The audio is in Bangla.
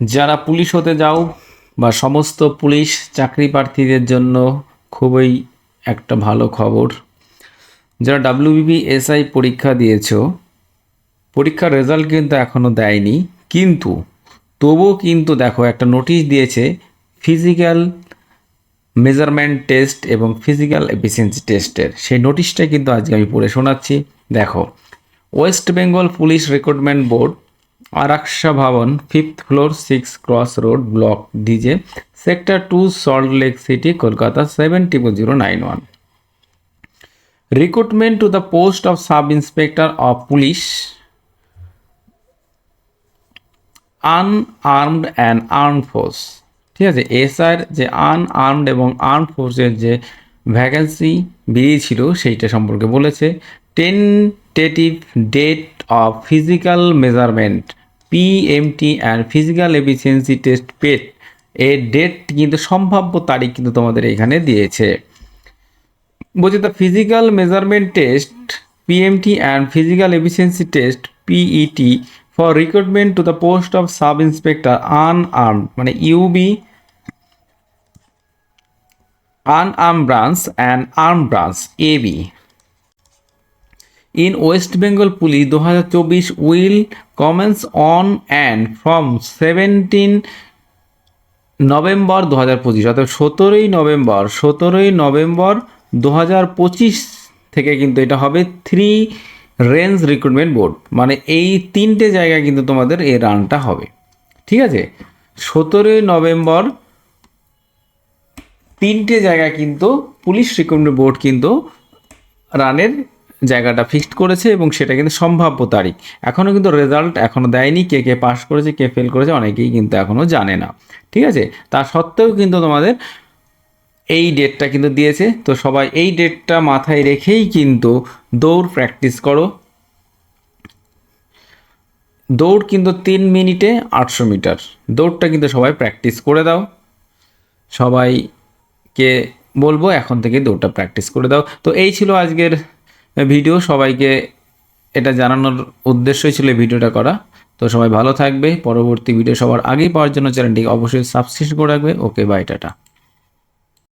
যারা পুলিশ হতে যাও বা সমস্ত পুলিশ চাকরি প্রার্থীদের জন্য খুবই একটা ভালো খবর। যারা ডাব্লিউবিপি এসআই পরীক্ষা দিয়েছ, পরীক্ষার রেজাল্ট কিন্তু এখনও দেয়নি। কিন্তু তবুও কিন্তু দেখো একটা নোটিশ দিয়েছে ফিজিক্যাল মেজারমেন্ট টেস্ট এবং ফিজিক্যাল এফিসিয়েন্সি টেস্টের সেই নোটিশটা কিন্তু আজকে আমি পড়ে শোনাচ্ছি। দেখো West Bengal police recruitment board Araksha Bhawan fifth floor six cross road block DJ sector two Salt Lake City Kolkata seven triple zero nine one recruitment to the post of sub inspector of police. Unarmed and arm force ঠিক আছে এসআর যে আনআর্মড এবং আর্ম ফোর্সের যে ভ্যাকেন্সি বেরিয়েছিল সেইটা সম্পর্কে বলেছে। Tentative date of physical measurement PMT and physical efficiency test PET এর ডেট কিন্তু সম্ভাব্য তারিখ কিন্তু তোমাদের এখানে দিয়েছে। বলছে the physical measurement test PMT and physical efficiency test PET for recruitment to the post of sub inspector unarmed মানে UB unarm branch and arm branch AB in West Bengal police দু হাজার চব্বিশ will commence on and from seventeen November দু হাজার পঁচিশ, অর্থাৎ সতেরোই নভেম্বর সতেরোই নভেম্বর দু হাজার পঁচিশ থেকে কিন্তু এটা হবে থ্রি রেঞ্জ রিক্রুটমেন্ট বোর্ড মানে এই তিনটে জায়গায় কিন্তু তোমাদের এই রানটা হবে। ঠিক আছে? সতেরোই নভেম্বর তিনটে জায়গায় কিন্তু পুলিশ রিক্রুটমেন্ট বোর্ড কিন্তু রানের জায়গাটা ফিক্সড করেছে এবং সেটা কিন্তু সম্ভাব্য তারিখ। এখনও কিন্তু রেজাল্ট এখনও দেয়নি। কে কে পাস করেছে, কে ফেল করেছে অনেকেই কিন্তু এখনও জানে না। ঠিক আছে? তা সত্ত্বেও কিন্তু তোমাদের এই ডেটটা কিন্তু দিয়েছে। তো সবাই এই ডেটটা মাথায় রেখেই কিন্তু দৌড় প্র্যাকটিস করো। দৌড় কিন্তু তিন মিনিটে আটশো মিটার। দৌড়টা কিন্তু সবাই প্র্যাকটিস করে দাও। সবাইকে বলব এখন থেকে দৌড়টা প্র্যাকটিস করে দাও। তো এই ছিল আজকের ভিডিও, সবাইকে এটা জানানোর উদ্দেশ্যই ছিল ভিডিওটা করা। তো সবাই ভালো থাকবে। পরবর্তী ভিডিও সবার আগেই পাওয়ার জন্য চ্যানেলটি অবশ্যই সাবস্ক্রাইব করে রাখবে। Okay, bye, tata.